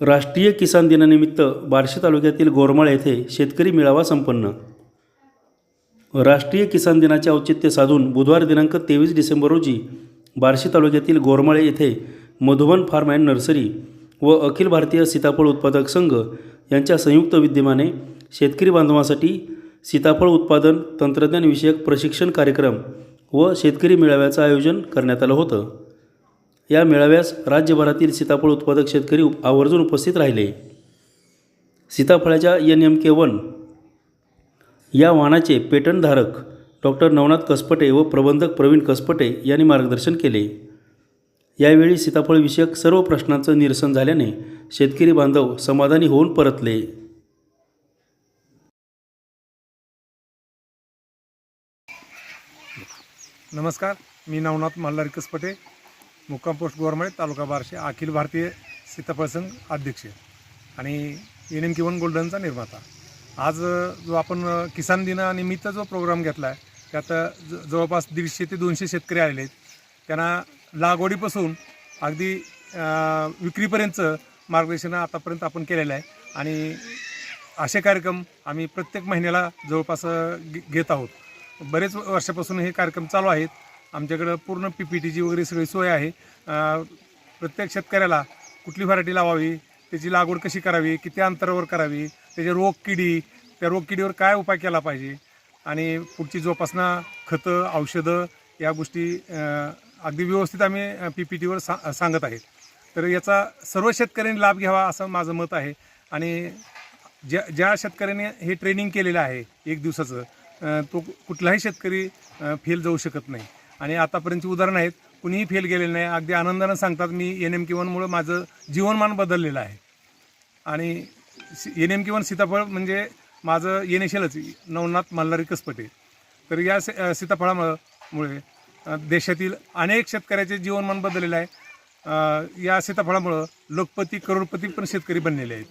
राष्ट्रीय किसान दिनानिमित्त बार्शी तालुक्यातील गोरमाळ येथे शेतकरी मेळावा संपन्न. राष्ट्रीय किसान दिनाचे औचित्य साधून बुधवार दिनांक तेवीस डिसेंबर रोजी बार्शी तालुक्यातील गोरमाळे येथे मधुबन फार्म अँड नर्सरी व अखिल भारतीय सीताफळ उत्पादक संघ यांच्या संयुक्त विद्यमाने शेतकरी बांधवांसाठी सीताफळ उत्पादन तंत्रज्ञानविषयक प्रशिक्षण कार्यक्रम व शेतकरी मेळाव्याचं आयोजन करण्यात आलं होतं. या मेळाव्यास राज्यभरातील सीताफळ उत्पादक शेतकरी उप- आवर्जून उपस्थित राहिले. सीताफळाच्या एन एम के वन या वाहनाचे पेटंटधारक डॉक्टर नवनाथ कसपटे व प्रबंधक प्रवीण कसपटे यांनी मार्गदर्शन केले. यावेळी सीताफळविषयक सर्व प्रश्नांचं निरसन झाल्याने शेतकरी बांधव समाधानी होऊन परतले. नमस्कार मी नवनाथ मल्हारी कसपटे. मुक्काम पोस्ट गोरमळे तालुका बारशे अखिल भारतीय सीताफळ संघ अध्यक्ष. आणि एन एम किवन गोल्डनचा निर्माता. आज जो आपण किसान दिनानिमित्त जो प्रोग्राम घेतला आहे त्यात ज- जवळपास दीडशे ते दोनशे शेतकरी आलेले आहेत. त्यांना लागवडीपासून अगदी विक्रीपर्यंतचं मार्गदर्शन आतापर्यंत आपण केलेलं आहे. आणि असे कार्यक्रम आम्ही प्रत्येक महिन्याला जवळपास घेत आहोत. बरेच वर्षापासून हे कार्यक्रम चालू आहेत. आमच्याकडं पूर्ण पी पी टीची वगैरे सगळी सोय आहे. प्रत्येक शेतकऱ्याला कुठली व्हरायटी लावावी त्याची लागवड कशी करावी किती अंतरावर करावी त्याचे रोग किडी त्या रोग किडीवर काय उपाय केला पाहिजे आणि पुढची जोपासना खतं औषधं या गोष्टी अगदी व्यवस्थित आम्ही पी पी टीवर सा सांगत आहेत. तर याचा सर्व शेतकऱ्यांनी लाभ घ्यावा असं माझं मत आहे. आणि ज्या ज्या शेतकऱ्याने हे ट्रेनिंग केलेलं आहे एक दिवसाचं तो कुठलाही शेतकरी फेल जाऊ शकत नाही. आणि आतापर्यंतची उदाहरणं आहेत. कुणीही फेल गेलेलं नाही. अगदी आनंदानं सांगतात मी एन एम के वनमुळं माझं जीवनमान बदललेलं आहे. आणि एन एम के वन सीताफळ म्हणजे माझं एन एशलच नवनाथ मल्हारी कसपटे. तर या सी- सीताफळामुळं मुळे देशातील अनेक शेतकऱ्याचे जीवनमान बदललेलं आहे. या सीताफळामुळं लोकपती करोडपती पण शेतकरी बनलेले आहेत.